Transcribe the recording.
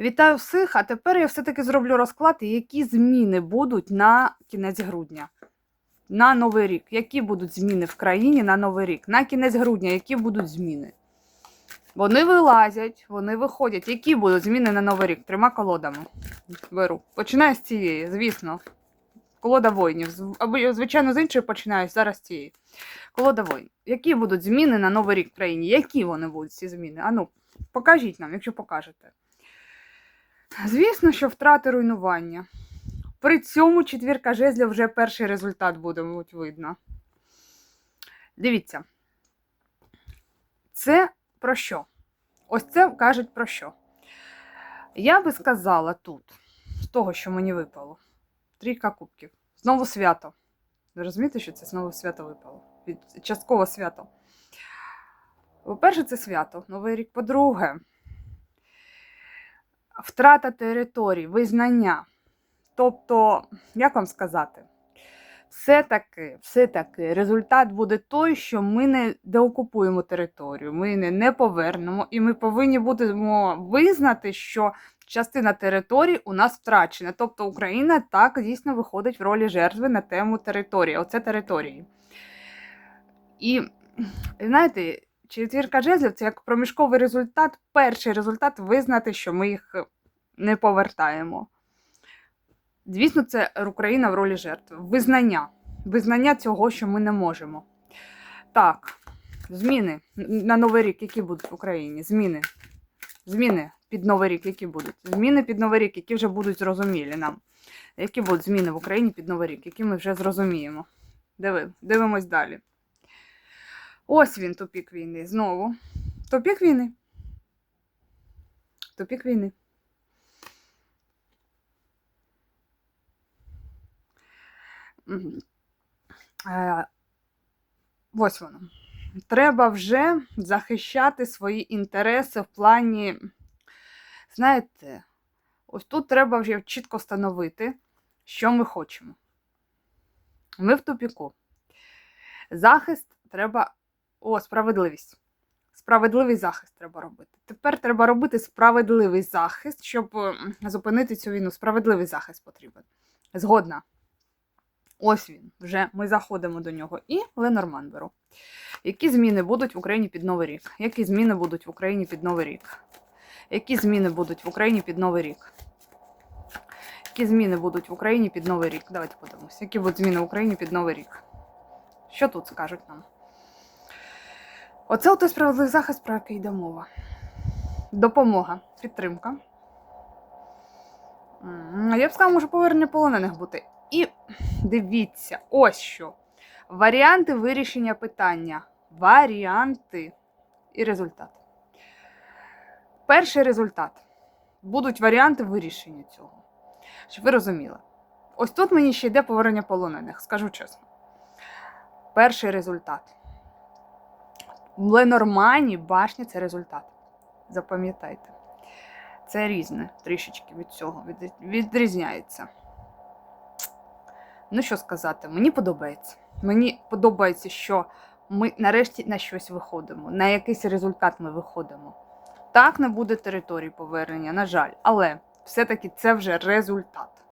Вітаю всіх! А тепер я все-таки зроблю розклад, які зміни будуть на кінець грудня. На Новий рік. Які будуть зміни в країні на Новий рік? На кінець грудня, які будуть зміни? Вони вилазять, вони виходять. Які будуть зміни на Новий рік? Трьома колодами. Беру. Починаю з цієї, звісно. Колода воїнів. Звичайно, з іншої починаю, зараз з цієї. Колода воїнів. Які будуть зміни на Новий рік в країні? Які вони будуть, ці зміни? Ану, покажіть нам, якщо покажете. Звісно, що втрати руйнування. При цьому четвірка жезлів вже перший результат буде мабуть, видно. Дивіться. Це про що? Ось це кажуть про що. Я би сказала тут, з того, що мені випало. Трійка кубків. Знову свято. Ви розумієте, що це знову свято випало? Від частково свято. По-перше, це свято, Новий рік. По-друге, втрата територій, визнання. Тобто, як вам сказати, все-таки, все-таки результат буде той, що ми не деокупуємо територію, ми не, не повернемо, і ми повинні будемо визнати, що частина території у нас втрачена. Тобто Україна так дійсно виходить в ролі жертви на тему території. Оце території. І знаєте, четвірка жезлів це як проміжковий результат, перший результат визнати, що ми їх не повертаємо. Звісно, це Україна в ролі жертви. Визнання. Визнання цього, що ми не можемо. Так, зміни на Новий рік, які будуть в Україні? Зміни. Зміни під Новий рік, які будуть? Зміни під Новий рік, які вже будуть зрозумілі нам. Які будуть зміни в Україні під Новий рік, які ми вже зрозуміємо. Диви, дивимось далі. Ось він, тупік війни. Знову. Тупік війни. Тупік війни. Е, Ось воно. Треба вже захищати свої інтереси в плані, знаєте, ось тут треба вже чітко встановити, що ми хочемо. Ми в тупіку. Захист треба. О, справедливість. Справедливий захист треба робити. Тепер треба робити справедливий захист, щоб зупинити цю війну. Справедливий захист потрібен. Згодна. Ось він. Вже ми заходимо до нього. І Ленорман беру. Які зміни будуть в Україні під Новий рік? Які зміни будуть в Україні під Новий рік? Які зміни будуть в Україні під Новий рік? Які зміни будуть в Україні під Новий рік? Давайте подивимося. Які будуть зміни в Україні під Новий рік? Що тут скажуть нам? Оце той справедливий захист, про який йде мова. Допомога, підтримка. Я б сказала, може повернення полонених бути. І дивіться, ось що. Варіанти вирішення питання. Варіанти і результат. Перший результат. Будуть варіанти вирішення цього. Щоб ви розуміли. Ось тут мені ще йде повернення полонених, скажу чесно. Перший результат. В Ленормані башня це результат. Запам'ятайте. Це різне трішечки від цього від, відрізняється. Ну, що сказати, мені подобається. Мені подобається, що ми нарешті на щось виходимо, на якийсь результат ми виходимо. Так, не буде території повернення, на жаль, але все-таки це вже результат.